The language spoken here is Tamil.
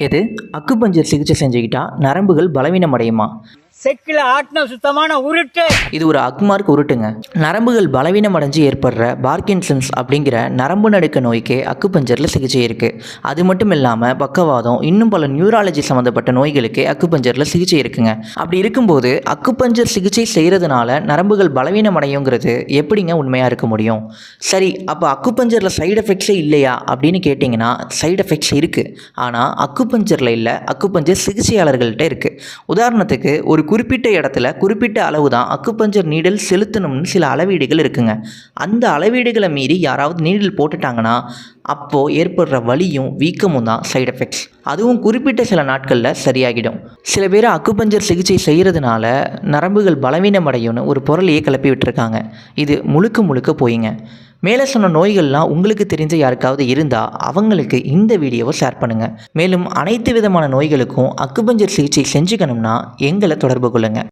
எது? அக்குபஞ்சர் சிகிச்சை செஞ்சுக்கிட்டா நரம்புகள் பலவீனம் அடையுமா செக்கில் ஆட்டின சுத்தமான உருட்டு. இது ஒரு அக்மார்க் உருட்டுங்க. நரம்புகள் பலவீனம் அடைஞ்சு ஏற்படுற பார்க்கின்சன்ஸ் அப்படிங்கிற நரம்பு நடுக்க நோய்க்கு அக்குப்பஞ்சரில் சிகிச்சை இருக்குது அது மட்டும் இல்லாமல் பக்கவாதம் இன்னும் பல நியூராலஜி சம்மந்தப்பட்ட நோய்களுக்கு அக்குப்பஞ்சரில் சிகிச்சை இருக்குங்க. அப்படி இருக்கும்போது அக்குப்பஞ்சர் சிகிச்சை செய்கிறதுனால நரம்புகள் பலவீனம் அடையுங்கிறது எப்படிங்க உண்மையாக இருக்க முடியும்? சரி அப்போ அக்குப்பஞ்சரில் சைடு எஃபெக்ட்ஸே இல்லையா அப்படின்னு கேட்டிங்கன்னா சைடு எஃபெக்ட்ஸ் இருக்குது ஆனால் அக்குப்பஞ்சரில் இல்லை அக்குப்பஞ்சர் சிகிச்சையாளர்கள்ட்ட இருக்குது உதாரணத்துக்கு ஒரு குறிப்பிட்ட இடத்துல குறிப்பிட்ட அளவு தான் அக்குப்பஞ்சர் நீடல் செலுத்தணும்னு சில அளவீடுகள் இருக்குங்க. அந்த அளவீடுகளை மீறி யாராவது நீடில் போட்டுட்டாங்கன்னா அப்போது ஏற்படுற வலியும் வீக்கமும் தான் சைடு எஃபெக்ட்ஸ் அதுவும் குறிப்பிட்ட சில நாட்களில் சரியாகிடும். சில பேர் அக்குப்பஞ்சர் சிகிச்சை செய்கிறதுனால நரம்புகள் பலவீனமடையும்னு ஒரு பொருளையே கிளப்பி விட்டுருக்காங்க. இது முழுக்க முழுக்க போயிங்க. மேலே சொன்ன நோய்கள்லாம் உங்களுக்கு தெரிஞ்ச யாருக்காவது இருந்தால் அவங்களுக்கு இந்த வீடியோவை ஷேர் பண்ணுங்கள் மேலும் அனைத்து விதமான நோய்களுக்கும் அக்குபஞ்சர் சிகிச்சை செஞ்சுக்கணும்னா எங்களை தொடர்பு கொள்ளுங்கள்